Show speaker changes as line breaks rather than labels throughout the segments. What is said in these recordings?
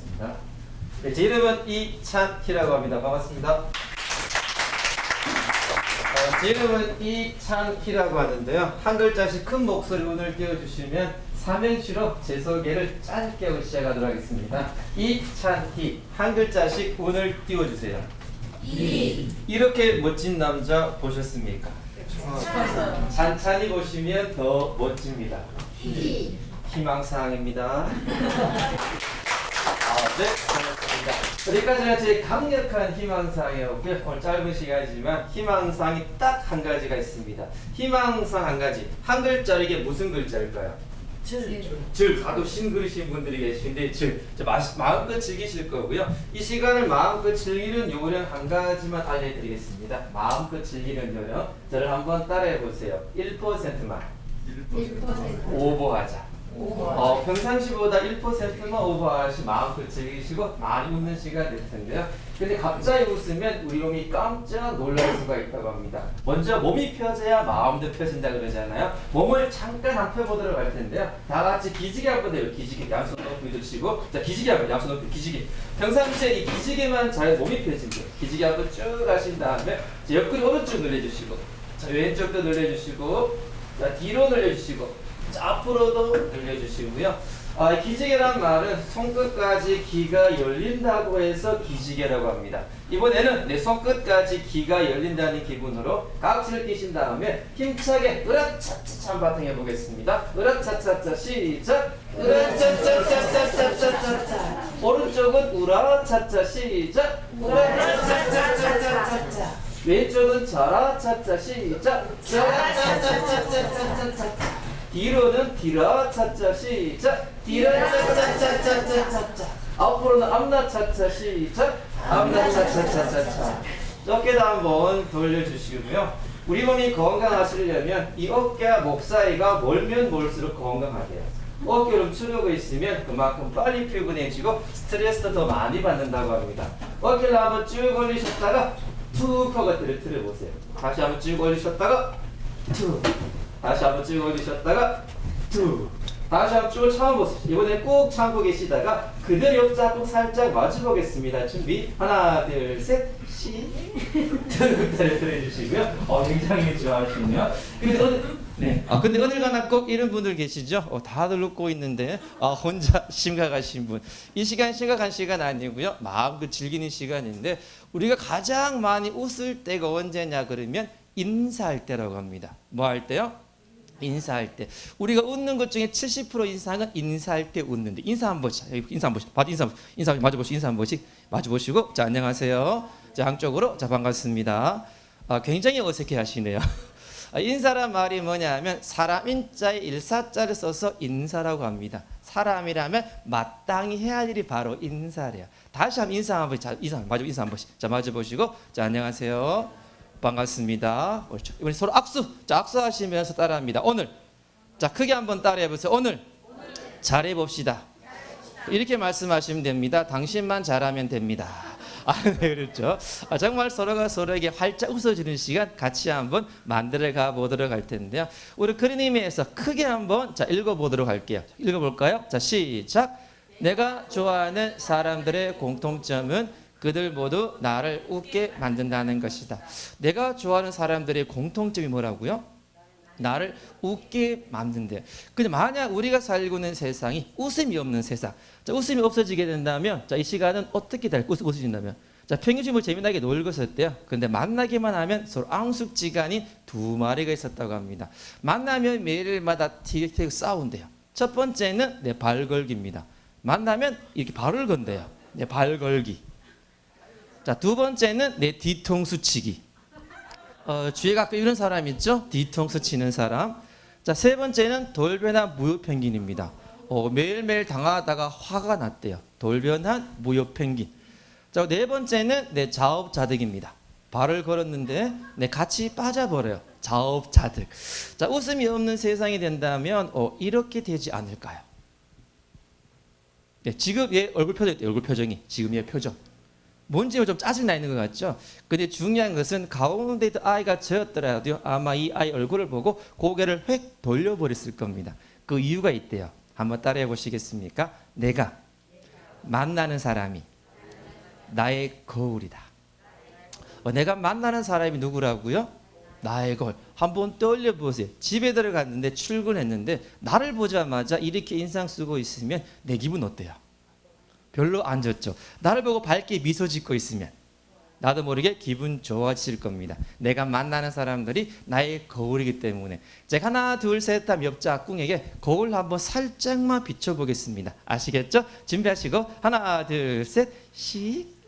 하겠습니다. 네, 제 이름은 이찬희라고 합니다. 반갑습니다. 어, 제 이름은 이찬희라고 하는데요. 한 글자씩 큰 목소리 오늘 띄워주시면 삼행시로 제 소개를 짧게 하고 시작하도록 하겠습니다. 이찬희 한 글자씩 오늘 띄워주세요. 이렇게 멋진 남자 보셨습니까? 찬찬히 보시면 더 멋집니다. 희망사항입니다. 여기까지가 제 강력한 희망사항이었고요. 오늘 짧은 시간이지만 희망사항이 딱 한 가지가 있습니다. 희망사항 한 가지. 한 글자로 이게 무슨 글자일까요? 즉, 다도 신 그리신 분들이 계신데, 마, 마음껏 즐기실 거고요. 이 시간을 마음껏 즐기는 요령 한 가지만 알려드리겠습니다. 마음껏 즐기는 요령. 저를 한번 따라해 보세요. 1%만. 오버하자. 어, 평상시보다 1%만 오버하시 마음껏 즐기시고 많이 웃는 시간 될 텐데요. 근데 갑자기 웃으면 우리 몸이 깜짝 놀랄 수가 있다고 합니다. 먼저 몸이 펴져야 마음도 펴진다 그러잖아요. 몸을 잠깐 한 펴보도록 할 텐데요. 다 같이 기지개 한번 해요. 기지개 양손 높이 드시고 자 기지개 한번 양손 높이 기지개. 평상시에 이 기지개만 잘 몸이 펴진대요. 기지개 한번 쭉 하신 다음에 자, 옆구리 오른쪽 늘려주시고 자 왼쪽도 늘려주시고 자 뒤로 늘려주시고 자, 앞으로도 늘려주시고요. 아, 이 기지개란 말은 손끝까지 기가 열린다고 해서 기지개라고 합니다. 이번에는 내 손끝까지 기가 열린다는 기분으로 각지를 끼신 다음에 힘차게 으라차차차 한바탕 해보겠습니다. 으라차차차 시작. 으라차차차차차차차. 오른쪽은 우라차차 시작. 우라차차차차차차. 왼쪽은 자라차차 시작. 자라차차차차차차. 뒤로는 뒤라 차차 시작. 뒤라 차차차차차차 앞으로는 앞나 차차 시작. 앞나 차차차차차 어깨도 한번 돌려주시고요. 우리 몸이 건강하시려면 이 어깨와 목 사이가 멀면 멀수록 건강하게요. 어깨를 추르고 있으면 그만큼 빨리 피곤해지고 스트레스도 더 많이 받는다고 합니다. 어깨를 한번 쭉 올리셨다가 툭 하고 들어 보세요. 다시 한번 쭉 올리셨다가 툭 다시 한번 쭉 올리셨다가 두 다시 한번 쭉 참아보세요. 이번에 꾹 참고 계시다가 그대로 옆자 꼭 살짝 마주보겠습니다. 준비 하나 둘셋 시. 들어주시고요. 어 굉장히 좋아하시네요. 근데 어느 네. 아 근데 어딜 가나 꼭 이런 분들 계시죠? 어, 다들 웃고 있는데 아 혼자 심각하신 분. 이 시간 심각한 시간 아니고요. 마음껏 즐기는 시간인데 우리가 가장 많이 웃을 때가 언제냐 그러면 인사할 때라고 합니다. 뭐 할 때요? 인사할 때. 우리가 웃는 것 중에 70% 이상은 인사할 때 웃는데. 인사 한 번씩. 인사 한 번씩. 봐도 인사 인사 마주 보시고 인사 한 번씩 마주 보시고. 자 안녕하세요. 자 한쪽으로. 자 반갑습니다. 아, 굉장히 어색해 하시네요. 아, 인사란 말이 뭐냐면 사람 인자에 일사자를 써서 인사라고 합니다. 사람이라면 마땅히 해야 할 일이 바로 인사래요. 다시 한번 인사 한 번씩 자 인사 마주 인사 한 번씩. 자 마주 보시고. 자 안녕하세요 반갑습니다. 옳죠. 이번에 서로 악수. 자, 악수하시면서 따라합니다. 오늘. 자, 크게 한번 따라해 보세요. 오늘. 잘해 봅시다. 이렇게 말씀하시면 됩니다. 당신만 잘하면 됩니다. 아, 네, 그렇죠. 아, 정말 서로가 서로에게 활짝 웃어주는 시간 같이 한번 만들어 가 보도록 할 텐데요. 우리 그리님에서 크게 한번 자 읽어 보도록 할게요. 읽어 볼까요? 자, 시작. 내가 좋아하는 사람들의 공통점은 그들 모두 나를 웃게 만든다는 것이다. 내가 좋아하는 사람들의 공통점이 뭐라고요? 나를 웃게 만든대. 근데 만약 우리가 살고 있는 세상이 웃음이 없는 세상, 자, 웃음이 없어지게 된다면, 자, 이 시간은 어떻게 될까? 웃, 웃어진다면, 자, 평균적으로 재미나게 놀고 있었대요. 근데 만나기만 하면 서로 앙숙지간이 두 마리가 있었다고 합니다. 만나면 매일마다 티격태격 싸운대요. 첫 번째는 내 발걸기입니다. 만나면 이렇게 발을 건대요. 내 발걸기. 자, 두 번째는 내 뒤통수 치기. 어, 주위에 가끔 이런 사람 있죠? 뒤통수 치는 사람. 자, 세 번째는 돌변한 무효펭귄입니다. 어, 매일매일 당하다가 화가 났대요. 돌변한 무효펭귄. 자, 네 번째는 내 자업자득입니다. 발을 걸었는데 내 같이 빠져버려요. 자업자득. 자, 웃음이 없는 세상이 된다면 어, 이렇게 되지 않을까요? 네, 지금 얘 얼굴 표정, 얼굴 표정이 지금 얘 표정. 뭔지 좀 짜증나 있는 것 같죠. 근데 중요한 것은 가운데 아이가 저였더라도 아마 이 아이 얼굴을 보고 고개를 획 돌려버렸을 겁니다. 그 이유가 있대요. 한번 따라해 보시겠습니까? 내가 만나는 사람이 나의 거울이다. 어, 내가 만나는 사람이 누구라고요? 나의 거울. 한번 떠올려 보세요. 집에 들어갔는데 출근했는데 나를 보자마자 이렇게 인상 쓰고 있으면 내 기분 어때요? 별로 안 좋죠. 나를 보고 밝게 미소 짓고 있으면 나도 모르게 기분 좋아질 겁니다. 내가 만나는 사람들이 나의 거울이기 때문에 제가 하나 둘셋 하면 옆 짝꿍에게 거울 한번 살짝만 비춰보겠습니다. 아시겠죠? 준비하시고 하나 둘셋 씩.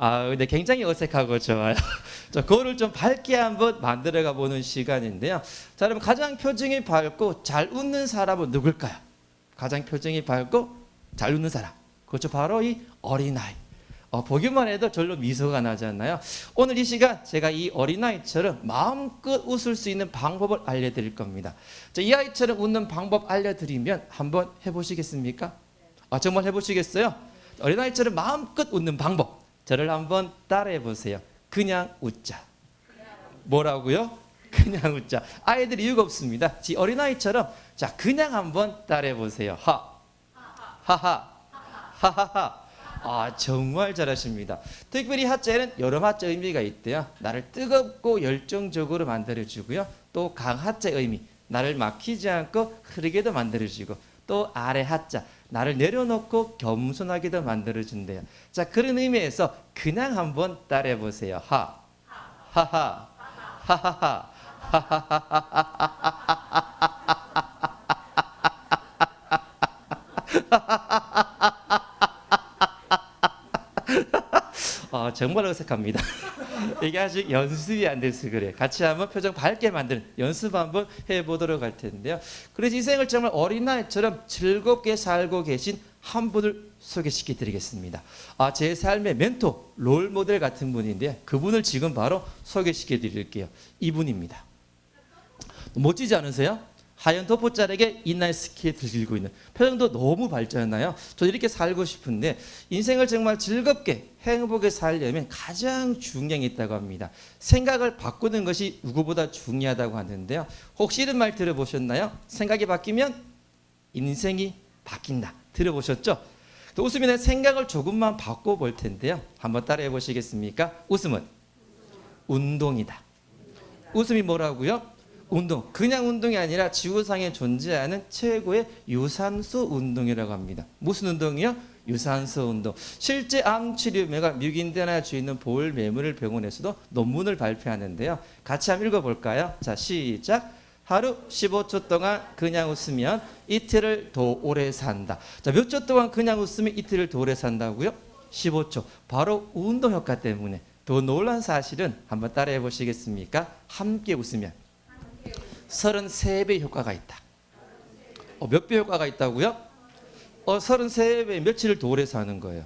아, 근데 굉장히 어색하고 좋아요. 자, 거울을 좀 밝게 한번 만들어 가 보는 시간인데요. 자, 여러분 가장 표정이 밝고 잘 웃는 사람은 누굴까요? 가장 표정이 밝고 잘 웃는 사람. 그렇죠. 바로 이 어린아이. 어, 보기만 해도 절로 미소가 나잖아요. 오늘 이 시간 제가 이 어린아이처럼 마음껏 웃을 수 있는 방법을 알려드릴 겁니다. 자, 이 아이처럼 웃는 방법 알려드리면 한번 해보시겠습니까? 아, 정말 해보시겠어요? 어린아이처럼 마음껏 웃는 방법. 저를 한번 따라해 보세요. 그냥 웃자. 뭐라고요? 그냥 웃자. 아이들 이유가 없습니다. 지 어린아이처럼 자 그냥 한번 따라해 보세요. 하 하하 하하 하. 아 정말 잘하십니다. 특별히 하자에는 여러 하자 의미가 있대요. 나를 뜨겁고 열정적으로 만들어 주고요. 또 강하자 의미 나를 막히지 않고 흐르게도 만들어 주고 또 아래 하자 나를 내려놓고 겸손하게도 만들어 준대요. 자 그런 의미에서 그냥 한번 따라해 보세요. 하 하하 하하하 아, 정말 어색합니다. 이게 아직 연습이 안 돼서 그래. 같이 한번 표정 밝게 만드는 연습 한번 해보도록 할 텐데요. 그래서 인생을 정말 어린아이처럼 즐겁게 살고 계신 한 분을 소개시켜 드리겠습니다. 아, 제 삶의 멘토, 롤 모델 같은 분인데요. 그분을 지금 바로 소개시켜 드릴게요. 이분입니다. 멋지지 않으세요? 하얀 덮옷자락에 인라인 스케이트를 들고 있는 표정도 너무 밝잖아요. 저 이렇게 살고 싶은데 인생을 정말 즐겁게 행복하게 살려면 가장 중요한 게 있다고 합니다. 생각을 바꾸는 것이 누구보다 중요하다고 하는데요. 혹시 이런 말 들어보셨나요? 생각이 바뀌면 인생이 바뀐다. 들어보셨죠? 또 웃으면 생각을 조금만 바꿔볼 텐데요. 한번 따라해 보시겠습니까? 웃음은 운동이다. 웃음이 뭐라고요? 운동. 그냥 운동이 아니라 지구상에 존재하는 최고의 유산소 운동이라고 합니다. 무슨 운동이요? 유산소 운동. 실제 암 치료매가 뮤긴데나 주있는 볼 매물을 병원에서도 논문을 발표하는데요. 같이 한번 읽어볼까요? 자, 시작. 하루 15초 동안 그냥 웃으면 이틀을 더 오래 산다. 자, 몇 초 동안 그냥 웃으면 이틀을 더 오래 산다고요? 15초. 바로 운동 효과 때문에. 더 놀란 사실은 한번 따라해 보시겠습니까? 함께 웃으면 33배 효과가 있다. 어, 몇 배 효과가 있다고요? 어, 33배 며칠을 더 오래 사는 거예요.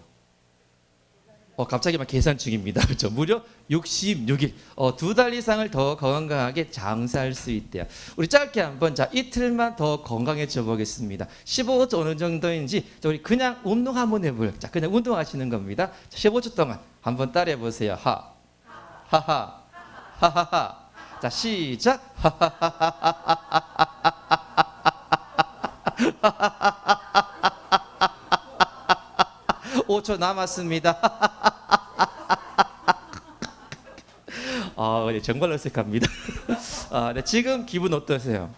어, 갑자기 막 계산 중입니다. 그렇죠? 무려 66일. 어, 두 달 이상을 더 건강하게 장사할 수 있대요. 우리 짧게 한번 자 이틀만 더 건강해져 보겠습니다. 15초 어느 정도인지 자, 우리 그냥 운동 한번 해 볼게요. 자, 그냥 운동하시는 겁니다. 자, 15초 동안 한번 따라해 보세요. 하, 하하, 하하하. 자, 시작. 5초 남았습니다. 아, 네, 정말 어색합니다. 아, 네, 지금 기분 어떠세요?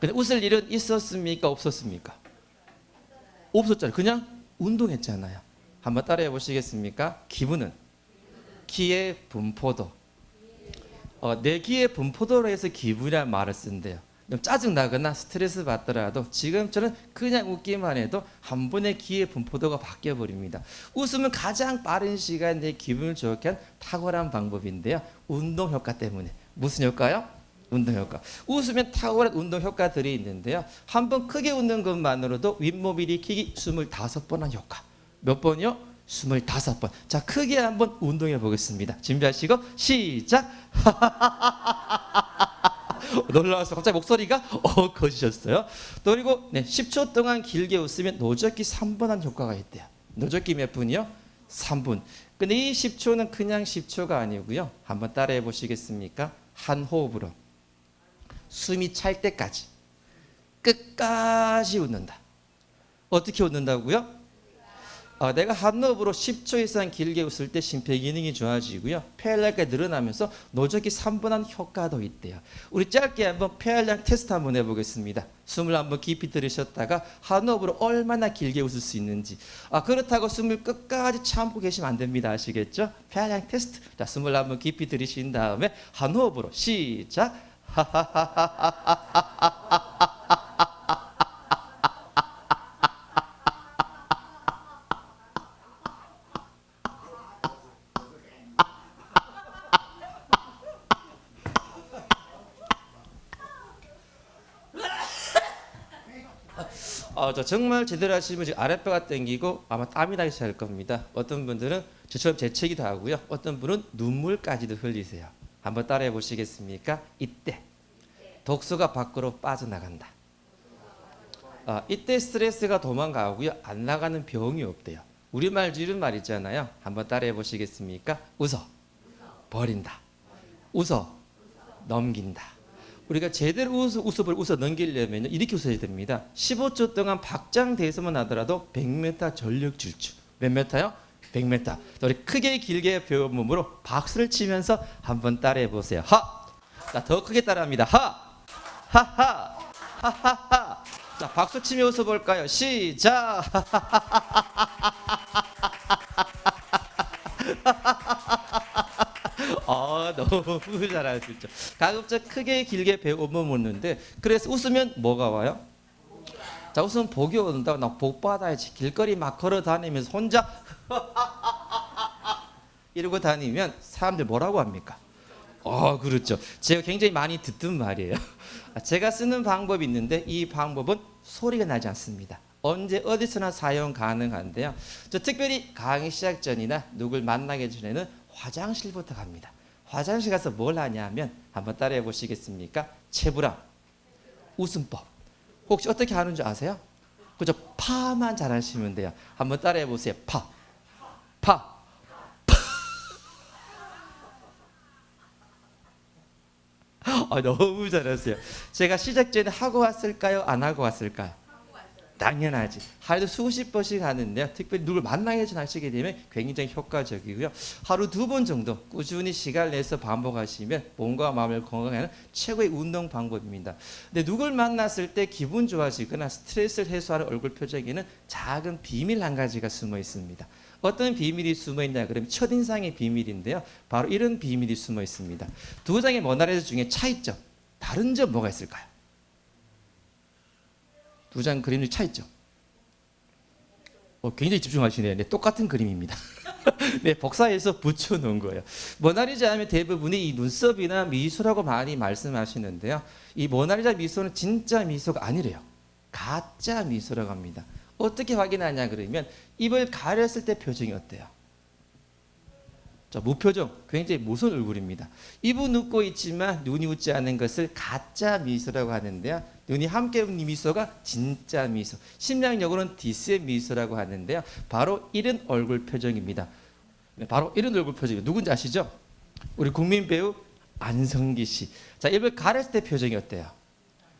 근데 웃을 일은 있었습니까? 없었습니까? 없었잖아요. 그냥 운동했잖아요. 한번 따라해 보시겠습니까? 기분은 기의 분포도. 어, 내 기의 분포도로 해서 기분이라는 말을 쓴대요. 좀 짜증 나거나 스트레스 받더라도 지금처럼 그냥 웃기만 해도 한 번의 기의 분포도가 바뀌어 버립니다. 웃으면 가장 빠른 시간 내 기분을 좋게 한 탁월한 방법인데요. 운동 효과 때문에 무슨 효과요? 운동 효과. 웃으면 탁월한 운동 효과들이 있는데요. 한 번 크게 웃는 것만으로도 윗몸 일으키기 25번 한 효과. 몇 번이요? 25번. 자, 크게 한번 운동해 보겠습니다. 준비하시고 시작. 놀라워서 갑자기 목소리가 어 커지셨어요. 또 그리고 네, 10초 동안 길게 웃으면 노젓기 3번 한 효과가 있대요. 노젓기 몇 분이요? 3분. 근데 이 10초는 그냥 10초가 아니고요. 한번 따라해 보시겠습니까? 한 호흡으로 숨이 찰 때까지 끝까지 웃는다. 어떻게 웃는다고요? 어, 내가 한 호흡으로 10초 이상 길게 웃을 때 심폐 기능이 좋아지고요. 폐활량가 늘어나면서 노적이 3분한 효과도 있대요. 우리 짧게 한번 폐활량 테스트 한번 해보겠습니다. 숨을 한번 깊이 들이셨다가 한 호흡으로 얼마나 길게 웃을 수 있는지. 아 그렇다고 숨을 끝까지 참고 계시면 안 됩니다. 아시겠죠? 폐활량 테스트. 자 숨을 한번 깊이 들이신 다음에 한 호흡으로 시작. 어, 저 정말 제대로 하시면 지금 아랫배가 땡기고 아마 땀이 나기 시작할 겁니다. 어떤 분들은 저처럼 재채기도 하고요. 어떤 분은 눈물까지도 흘리세요. 한번 따라해 보시겠습니까? 이때 독소가 밖으로 빠져나간다. 아, 이때 스트레스가 도망가고요. 안 나가는 병이 없대요. 우리말 이런 말 있잖아요. 한번 따라해 보시겠습니까? 웃어. 버린다. 웃어. 넘긴다. 우리가 제대로 웃어을 웃어 넘기려면 이렇게 웃어야 됩니다. 15초 동안 박장대소만 하더라도 100m 전력 질주. 몇 메타요? 100m. 우리 크게 길게 배운 몸으로 박수를 치면서 한번 따라해 보세요. 하. 자, 더 크게 따라합니다. 하. 하하. 하하하. 자, 박수 치며 웃어 볼까요? 시작. 아 너무 잘하셨죠. 가급적 크게 길게 배우 못 묻는데 그래서 웃으면 뭐가 와요? 자 웃으면 복이 온다. 나 복 받아야지. 길거리 막 걸어 다니면서 혼자 이러고 다니면 사람들 뭐라고 합니까? 어 그렇죠. 제가 굉장히 많이 듣던 말이에요. 제가 쓰는 방법이 있는데 이 방법은 소리가 나지 않습니다. 언제 어디서나 사용 가능한데요. 저 특별히 강의 시작 전이나 누굴 만나기 전에는 화장실부터 갑니다. 화장실 가서 뭘 하냐면 한번 따라해 보시겠습니까? 체부랑 웃음법. 혹시 어떻게 하는 줄 아세요? 그저 파만 잘 하시면 돼요. 한번 따라해 보세요. 파, 파, 아, 너무 잘하세요. 제가 시작 전에 하고 왔을까요? 안 하고 왔을까요? 당연하지. 하루도 수십 번씩 하는데요. 특별히 누굴 만나기 전 하시게 되면 굉장히 효과적이고요. 하루 두 번 정도 꾸준히 시간을 내서 반복하시면 몸과 마음을 건강하는 최고의 운동 방법입니다. 근데 누굴 만났을 때 기분 좋아지거나 스트레스를 해소하는 얼굴 표정에는 작은 비밀 한 가지가 숨어 있습니다. 어떤 비밀이 숨어 있냐 그러면 첫인상의 비밀인데요. 바로 이런 비밀이 숨어 있습니다. 두 장의 모나리자 중에 차이점, 다른 점 뭐가 있을까요? 두 장 그림이 차이점. 어, 굉장히 집중하시네요. 네, 똑같은 그림입니다. 네, 복사해서 붙여놓은 거예요. 모나리자 하면 대부분이 이 눈썹이나 미소라고 많이 말씀하시는데요. 이 모나리자 미소는 진짜 미소가 아니래요. 가짜 미소라고 합니다. 어떻게 확인하냐 그러면 입을 가렸을 때 표정이 어때요? 자, 무표정, 굉장히 무서운 얼굴입니다. 입은 웃고 있지만 눈이 웃지 않는 것을 가짜 미소라고 하는데요. 눈이 함께 웃는 미소가 진짜 미소. 심리학적으로는 디스의 미소라고 하는데요. 바로 이런 얼굴 표정입니다. 네, 바로 이런 얼굴 표정이 누군지 아시죠? 우리 국민 배우 안성기 씨. 자, 입을 가렸을 때 표정이 어때요?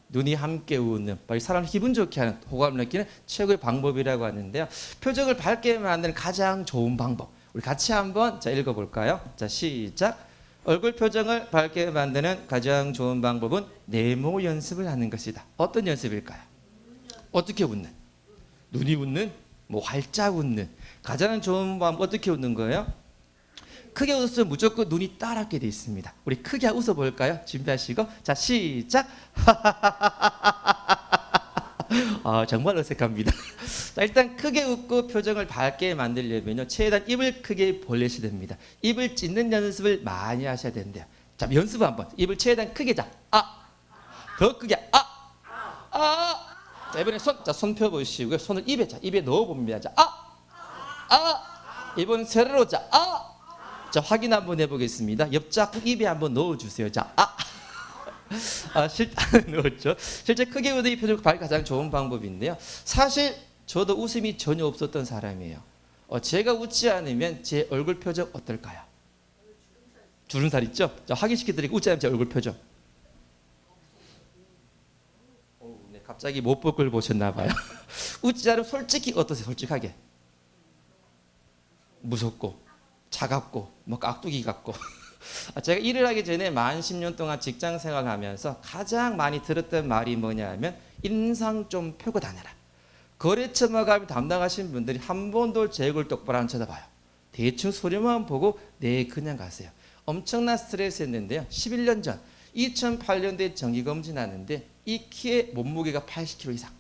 눈이 함께 웃는 사람을 기분 좋게 하는 호감을 느끼는 최고의 방법이라고 하는데요. 표정을 밝게 만드는 가장 좋은 방법. 우리 같이 한번 자 읽어볼까요? 자 시작. 얼굴 표정을 밝게 만드는 가장 좋은 방법은 네모 연습을 하는 것이다. 어떤 연습일까요? 어떻게 웃는? 눈이 웃는? 뭐 활짝 웃는? 가장 좋은 방법 어떻게 웃는 거예요? 크게 웃으면 무조건 눈이 따갑게 돼 있습니다. 우리 크게 웃어 볼까요? 준비하시고 자 시작. 아 정말 어색합니다. 자, 일단 크게 웃고 표정을 밝게 만들려면요 최대한 입을 크게 벌리셔야 됩니다. 입을 찢는 연습을 많이 하셔야 된대요. 자 연습 한번 입을 최대한 크게 자. 아. 더 크게 아. 아. 자 이번에 손 자 손 펴 보시고요. 손을 입에 자 입에 넣어 봅니다. 자 아. 아. 이번 세로로 자 아. 자 확인 한번 해 보겠습니다. 옆자꾸 입에 한번 넣어 주세요. 자 아. 아, 실, 넣었죠. 실제 크게 웃는 이 표정 가장 좋은 방법인데요. 사실 저도 웃음이 전혀 없었던 사람이에요. 어, 제가 웃지 않으면 제 얼굴 표정 어떨까요? 주름살 있죠? 자, 확인시켜드리고 웃지 않으면 제 얼굴 표정. 오, 네, 갑자기 못 볼 걸 보셨나 봐요. 웃지 않으면 솔직히 어떠세요? 솔직하게. 무섭고 차갑고 뭐 깍두기 같고 아, 제가 일을 하기 전에 만 10년 동안 직장 생활하면서 가장 많이 들었던 말이 뭐냐면 인상 좀 펴고 다녀라. 거래처 마감 담당하신 분들이 한 번도 제 얼굴 똑바로 안 쳐다봐요. 대충 소리만 보고 네 그냥 가세요. 엄청난 스트레스였는데요. 11년 전 2008년도에 정기 검진 하는데 이 키에 몸무게가 80kg 이상,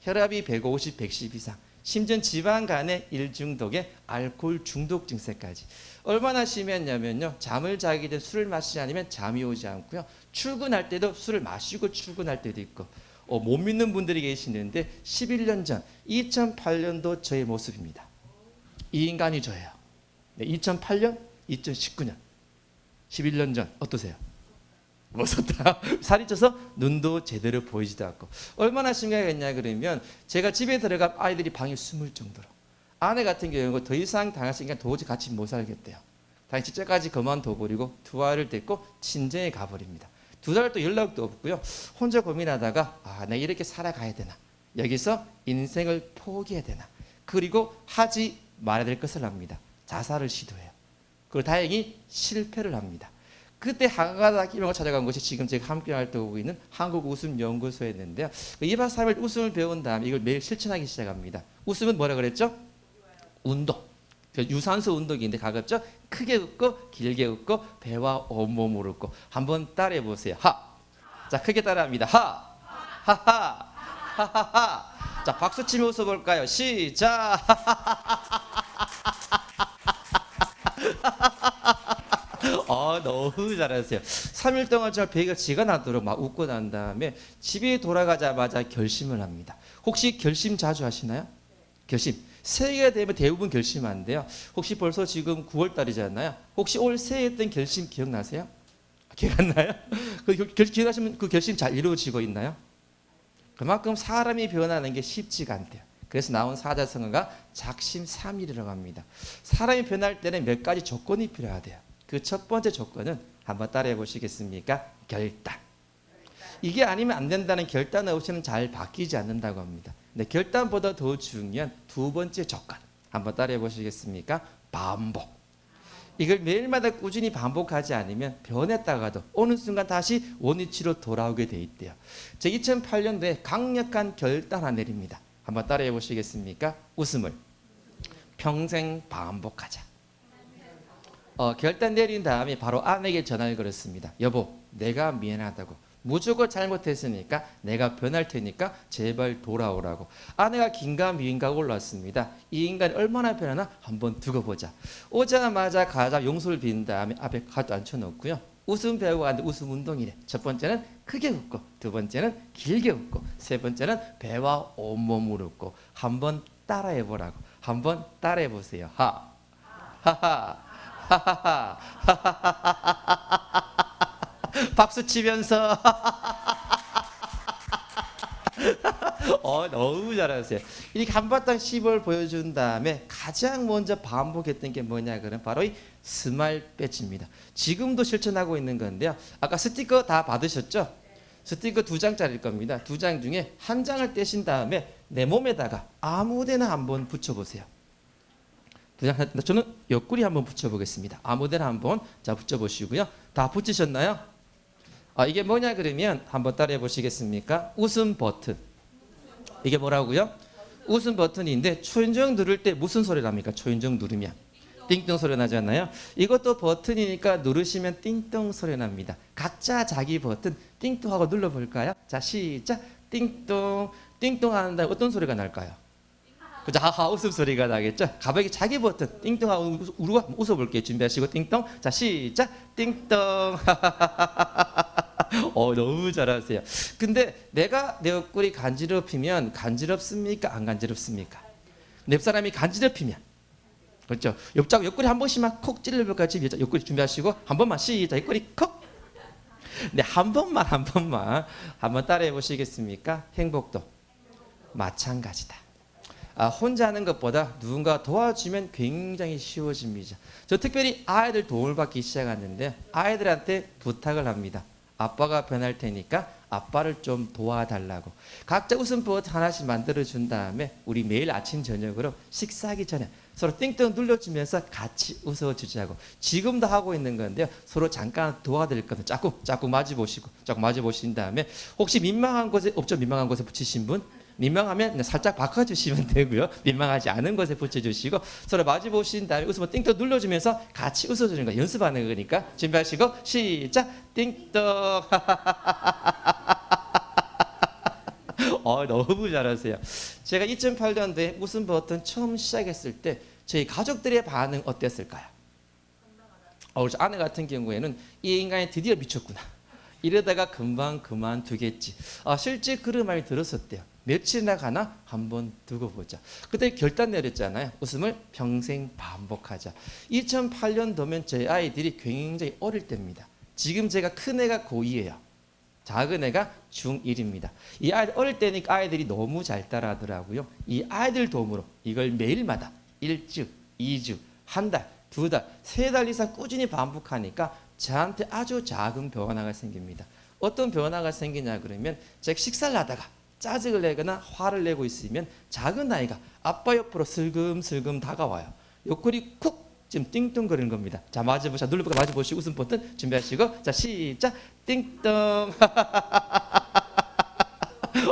혈압이 150, 110 이상, 심지어 지방 간의 일중독에 알코올 중독 증세까지. 얼마나 심했냐면요. 잠을 자기 전 술을 마시지 않으면 잠이 오지 않고요. 출근할 때도 술을 마시고 출근할 때도 있고. 어, 못 믿는 분들이 계시는데 11년 전 2008년도 저의 모습입니다. 이 인간이 저예요. 네, 2008년, 2019년, 11년 전 어떠세요? 멋있다. 살이 쪄서 눈도 제대로 보이지도 않고 얼마나 심각했냐 그러면 제가 집에 들어가 아이들이 방에 숨을 정도로 아내 같은 경우는 더 이상 당했으니까 도저히 같이 못 살겠대요. 당시 직장까지 그만둬버리고 두 아이를 데리고 친정에 가버립니다. 두 달 또 연락도 없고요. 혼자 고민하다가 아, 내가 이렇게 살아가야 되나? 여기서 인생을 포기해야 되나? 그리고 하지 말아야 될 것을 합니다. 자살을 시도해요. 그리고 다행히 실패를 합니다. 그때 하가다 기명을 찾아간 것이 지금 제가 함께 활동하고 있는 한국 웃음 연구소였는데요. 그 2박 3일 웃음을 배운 다음에 이걸 매일 실천하기 시작합니다. 웃음은 뭐라 그랬죠? 운동. 그 유산소 운동인데 가급적 크게 웃고 길게 웃고 배와 온몸으로 웃고 한번 따라해 보세요. 하. 자 크게 따라합니다. 하. 하하. 하하하. 자 박수 치며 웃어 볼까요? 시작. 아 너무 잘하세요. 3일 동안 저 배가 지가 나도록 막 웃고 난 다음에 집에 돌아가자마자 결심을 합니다. 혹시 결심 자주 하시나요? 결심. 새해가 되면 대부분 결심한대요. 혹시 벌써 지금 9월 달이잖아요. 혹시 올 새해 했던 결심 기억나세요? 기억 안 나요? 그 결- 결, 기억하시면 그 결심 잘 이루어지고 있나요? 그만큼 사람이 변하는 게 쉽지가 않대요. 그래서 나온 사자성어가 작심 삼일이라고 합니다. 사람이 변할 때는 몇 가지 조건이 필요하대요. 그 첫 번째 조건은 한번 따라해 보시겠습니까? 결단. 이게 아니면 안 된다는 결단 없이는 잘 바뀌지 않는다고 합니다. 근데 결단보다 더 중요한 두 번째 조건. 한번 따라해 보시겠습니까? 반복. 이걸 매일마다 꾸준히 반복하지 않으면 변했다가도 어느 순간 다시 원위치로 돌아오게 돼 있대요. 제 2008년도에 강력한 결단 하나 내립니다. 한번 따라해 보시겠습니까? 웃음을 평생 반복하자. 어, 결단 내린 다음에 바로 아내에게 전화를 걸었습니다. 여보, 내가 미안하다고. 무조건 잘못했으니까 내가 변할 테니까 제발 돌아오라고. 아내가 긴가민가 올랐습니다. 이 인간이 얼마나 변하나 한번 두고 보자. 오자마자 가자 용서를 빈 다음에 앞에 가도 앉혀놓고요. 웃음 배우고 왔는데 웃음 운동이래. 첫 번째는 크게 웃고, 두 번째는 길게 웃고, 세 번째는 배와 온몸으로 웃고. 한번 따라해 보라고. 한번 따라해 보세요. 하, 하하, 하하하, 박수 치면서. 어, 너무 잘하세요. 이렇게 한바탕 씹을 보여준 다음에 가장 먼저 반복했던 게 뭐냐 그러면 바로 이 스마일 배지입니다. 지금도 실천하고 있는 건데요. 아까 스티커 다 받으셨죠? 스티커 두 장짜리일 겁니다. 두 장 중에 한 장을 떼신 다음에 내 몸에다가 아무데나 한번 붙여보세요. 두 장, 저는 옆구리 한번 붙여보겠습니다. 아무데나 한번 자 붙여보시고요. 다 붙이셨나요? 아, 이게 뭐냐 그러면 한번 따라해 보시겠습니까? 웃음 버튼. 이게 뭐라고요? 웃음 버튼인데 초인종 누를 때 무슨 소리 납니까? 초인종 누르면 띵동 소리 나지 않나요? 이것도 버튼이니까 누르시면 띵동 소리 납니다. 각자 자기 버튼 띵동 하고 눌러 볼까요? 자, 시작. 띵동 띵동 하는 다음 어떤 소리가 날까요? 그죠? 웃음 소리가 나겠죠? 가볍게 자기 버튼 띵동 하고 우르고 웃어 볼게요. 준비하시고 띵동. 자, 시작. 띵동. 어 너무 잘하세요. 근데 내가 내 옆구리 간지럽히면 간지럽습니까? 안 간지럽습니까? 옆 사람이 간지럽히면 그렇죠. 옆자고 옆구리 한 번씩만 콕 찔러볼까요? 옆구리 준비하시고 한 번만 시작 옆구리 콕. 네, 한 번만 한 번만 한번 따라해 보시겠습니까? 행복도 마찬가지다. 아, 혼자 하는 것보다 누군가 도와주면 굉장히 쉬워집니다. 저 특별히 아이들 도움을 받기 시작했는데 아이들한테 부탁을 합니다. 아빠가 변할 테니까 아빠를 좀 도와달라고. 각자 웃음버릇 하나씩 만들어 준 다음에 우리 매일 아침 저녁으로 식사하기 전에 서로 띵띵 눌러주면서 같이 웃어주자고. 지금도 하고 있는 건데요. 서로 잠깐 도와드릴 거든 자꾸 자꾸 마주 보시고 자꾸 마주 보신 다음에 혹시 민망한 곳에 없죠. 민망한 곳에 붙이신 분 민망하면 살짝 바꿔주시면 되고요. 민망하지 않은 곳에 붙여주시고 서로 마주 보신 다음에 웃으면 띵떡 눌러주면서 같이 웃어주는 거 연습하는 거니까 준비하시고 시작 띵떡 어, 너무 잘하세요. 제가 2008년도에 무슨 버튼 처음 시작했을 때 저희 가족들의 반응 어땠을까요? 어, 우리 아내 같은 경우에는 이 인간이 드디어 미쳤구나. 이러다가 금방 그만두겠지. 아, 실제 그런 말이 들었었대요. 며칠이나 가나 한번 두고 보자. 그때 결단 내렸잖아요. 웃음을 평생 반복하자. 2008년도면 제 아이들이 굉장히 어릴 때입니다. 지금 제가 큰 애가 고2예요. 작은 애가 중1입니다. 이 아이들 어릴 때니까 아이들이 너무 잘 따라하더라고요. 이 아이들 도움으로 이걸 매일마다 1주, 2주, 한 달, 두 달, 세 달 이상 꾸준히 반복하니까 저한테 아주 작은 변화가 생깁니다. 어떤 변화가 생기냐 그러면 제가 식사를 하다가 짜증을 내거나 화를 내고 있으면 작은 아이가 아빠 옆으로 슬금슬금 다가와요. 옆구리 쿡 지금 띵뚱거리는 겁니다. 자 마주 보자 눌러보고 마주 보시고 웃음 버튼 준비하시고 자 시작 띵뚱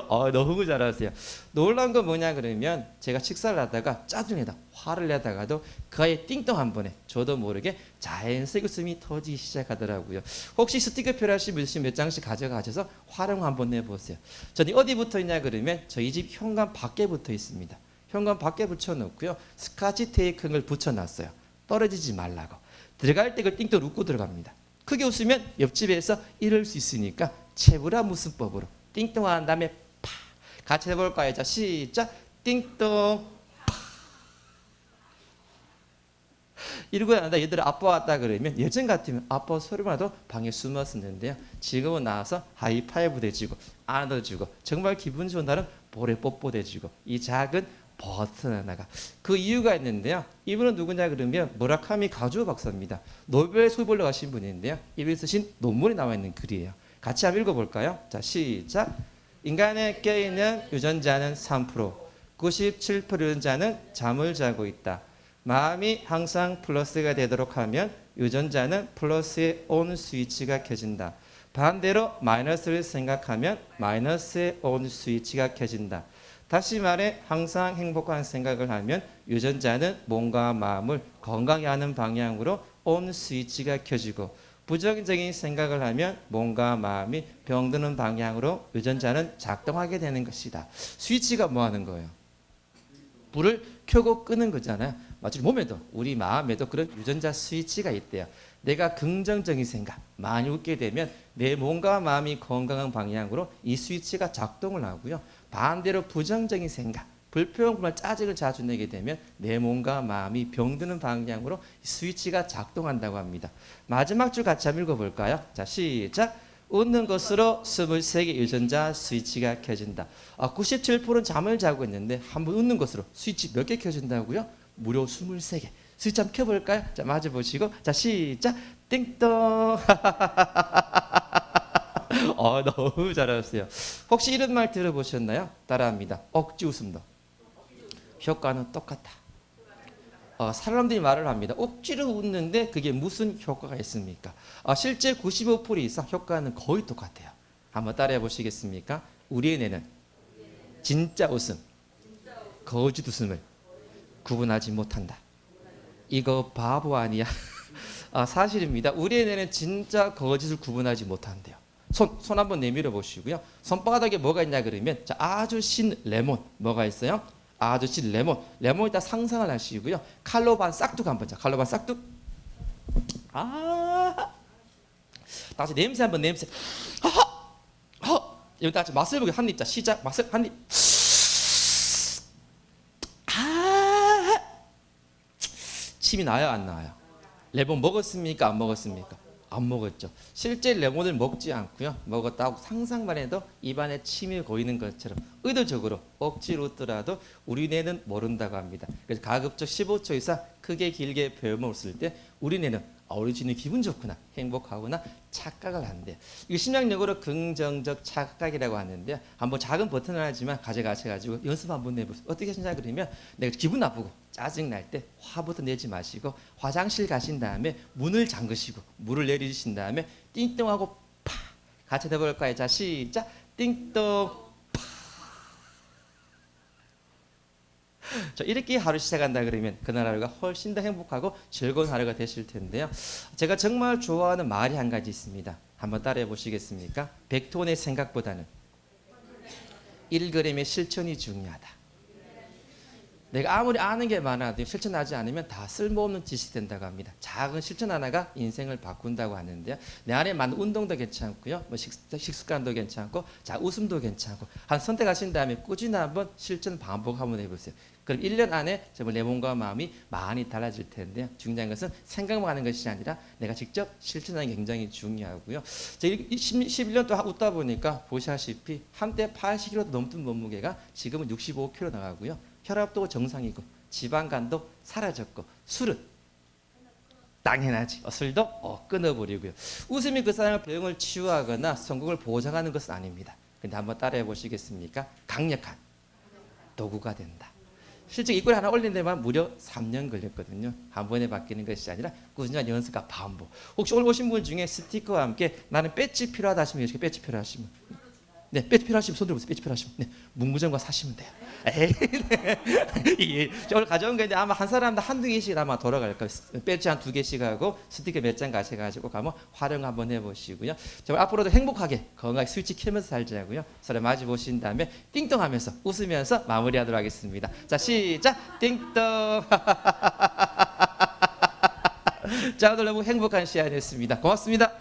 어, 너무 잘하세요. 놀란 건 뭐냐 그러면 제가 식사를 하다가 짜증내다 화를 내다가도 그 아이의 띵동 한 번에 저도 모르게 자연스럽게 웃음이 터지기 시작하더라고요. 혹시 스티커 필요하신 분몇 장씩 가져가셔서 활용 한번 해보세요. 저는 어디 붙어 있냐 그러면 저희 집 현관 밖에 붙어 있습니다. 현관 밖에 붙여놓고요. 스카치 테이크를 붙여놨어요. 떨어지지 말라고. 들어갈 때그 띵동 웃고 들어갑니다. 크게 웃으면 옆집에서 이럴 수 있으니까 채부라 무슨 법으로 띵동한 다음에 파 같이 해볼까요? 자 시작. 띵동. 이러고 나다 얘들 아빠 왔다 그러면 예전 같으면 아빠 소리만 나도 방에 숨었었는데요. 지금은 나와서 하이파이브 대주고 안아주고 정말 기분 좋은 날은 볼에 뽀뽀 대주고 이 작은 버튼 하나가. 그 이유가 있는데요. 이분은 누구냐 그러면 무라카미 가주오 박사입니다. 노벨 소벌로 가신 분인데요. 이분이 쓰신 논문에 나와 있는 글이에요. 같이 한번 읽어볼까요? 자 시작 인간의 깨있는 유전자는 3% 97% 유전자는 잠을 자고 있다 마음이 항상 플러스가 되도록 하면 유전자는 플러스의 온 스위치가 켜진다. 반대로 마이너스를 생각하면 마이너스의 온 스위치가 켜진다. 다시 말해 항상 행복한 생각을 하면 유전자는 몸과 마음을 건강히 하는 방향으로 온 스위치가 켜지고 부정적인 생각을 하면 몸과 마음이 병드는 방향으로 유전자는 작동하게 되는 것이다. 스위치가 뭐 하는 거예요? 불을 켜고 끄는 거잖아요. 마치 몸에도 우리 마음에도 그런 유전자 스위치가 있대요. 내가 긍정적인 생각 많이 웃게 되면 내 몸과 마음이 건강한 방향으로 이 스위치가 작동을 하고요. 반대로 부정적인 생각 불평불만 짜증을 자주 내게 되면 내 몸과 마음이 병드는 방향으로 이 스위치가 작동한다고 합니다. 마지막 줄 같이 한번 읽어볼까요? 자 시작. 웃는 것으로 23개 유전자 스위치가 켜진다. 아, 97%는 잠을 자고 있는데 한번 웃는 것으로 스위치 몇 개 켜진다고요? 무려 23개. 스위치 한번 켜볼까요? 자, 마주 보시고. 자, 시작. 띵동. 어, 너무 잘하셨어요. 혹시 이런 말 들어보셨나요? 따라합니다. 억지 웃음도. 효과는 똑같다. 어, 사람들이 말을 합니다. 억지로 웃는데 그게 무슨 효과가 있습니까? 아, 실제 95% 이상 효과는 거의 똑같아요. 한번 따라해 보시겠습니까? 우리의 뇌는 진짜 웃음, 거짓 웃음을 구분하지 못한다. 이거 바보 아니야? 아, 사실입니다. 우리의 뇌는 진짜 거짓을 구분하지 못한대요. 손, 손 한번 내밀어 보시고요. 손바닥에 뭐가 있냐 그러면 자, 아주 신 레몬 뭐가 있어요? 신 레몬. 레몬 일단 상상을 하시고요. 칼로 반 싹둑 한번 자, 칼로 반 싹둑. 아, 다시 냄새 한번 냄새. 아하, 어, 여기 다시 맛을 보게 한 입. 자, 시작. 맛을 한 입. 아, 침이 나요, 안 나요? 레몬 먹었습니까? 안 먹었습니까? 안 먹었죠. 실제 레몬을 먹지 않고요. 먹었다고 상상만 해도 입안에 침이 고이는 것처럼 의도적으로 억지로 웃더라도 우리 뇌는 모른다고 합니다. 그래서 가급적 15초 이상 크게 길게 배워 먹었을 때 우리 뇌는 아, 우리 주인이 기분 좋구나, 행복하구나 착각을 한대요. 이거 심리학적으로 긍정적 착각이라고 하는데요. 한번 작은 버튼을 하지만 가져가셔가지고 연습 한번 해보세요. 어떻게 하시냐 그러면 내가 기분 나쁘고 짜증 날 때 화부터 내지 마시고 화장실 가신 다음에 문을 잠그시고 물을 내리신 다음에 띵동하고 파 같이 해볼까요? 자 시작 띵동 이렇게 하루 시작한다 그러면 그날 하루가 훨씬 더 행복하고 즐거운 하루가 되실 텐데요. 제가 정말 좋아하는 말이 한 가지 있습니다. 한번 따라해 보시겠습니까? 백톤의 생각보다는 1g의 실천이 중요하다. 내가 아무리 아는 게 많아도 실천하지 않으면 다 쓸모없는 짓이 된다고 합니다. 작은 실천 하나가 인생을 바꾼다고 하는데요. 내 안에 맞는 운동도 괜찮고요. 뭐 식, 식습관도 괜찮고, 자 웃음도 괜찮고, 한 선택하신 다음에 꾸준히 한번 실천 반복 한번 해보세요. 그럼 1년 안에 정말 내 몸과 마음이 많이 달라질 텐데요. 중요한 것은 생각만 하는 것이 아니라 내가 직접 실천하는 게 굉장히 중요하고요. 제가 11년 동안 웃다 보니까 보시다시피 한때 80kg 넘던 몸무게가 지금은 65kg 나가고요. 혈압도 정상이고 지방간도 사라졌고 술은 당연하지. 어, 술도 어, 끊어버리고요. 웃음이 그 사람의 병을 치유하거나 성공을 보장하는 것은 아닙니다. 근데 한번 따라해 보시겠습니까? 강력한 도구가 된다. 실제 이걸 하나 올린 데만 무려 3년 걸렸거든요. 한 번에 바뀌는 것이 아니라 꾸준한 연습과 반복. 혹시 오늘 오신 분 중에 스티커와 함께 나는 배지 필요하다 하시면 이렇게 배지 필요하시면 네, 배지 필요하시면 손 들어보세요. 배지 필요하시면 네, 문구점과 사시면 돼요. 에이, 네. 예, 저 가져온 건데 아마 한 사람당 한두 개씩 아마 돌아갈 거예요. 배지 한두 개씩 하고 스티커 몇 장 가셔가지고 가면 활용 한번 해보시고요. 정말 앞으로도 행복하게 건강하게 스위치 켜면서 살자고요. 서로 마주 보신 다음에 띵동 하면서 웃으면서 마무리하도록 하겠습니다. 자 시작 띵동. 자 오늘 너무 행복한 시간이었습니다. 고맙습니다.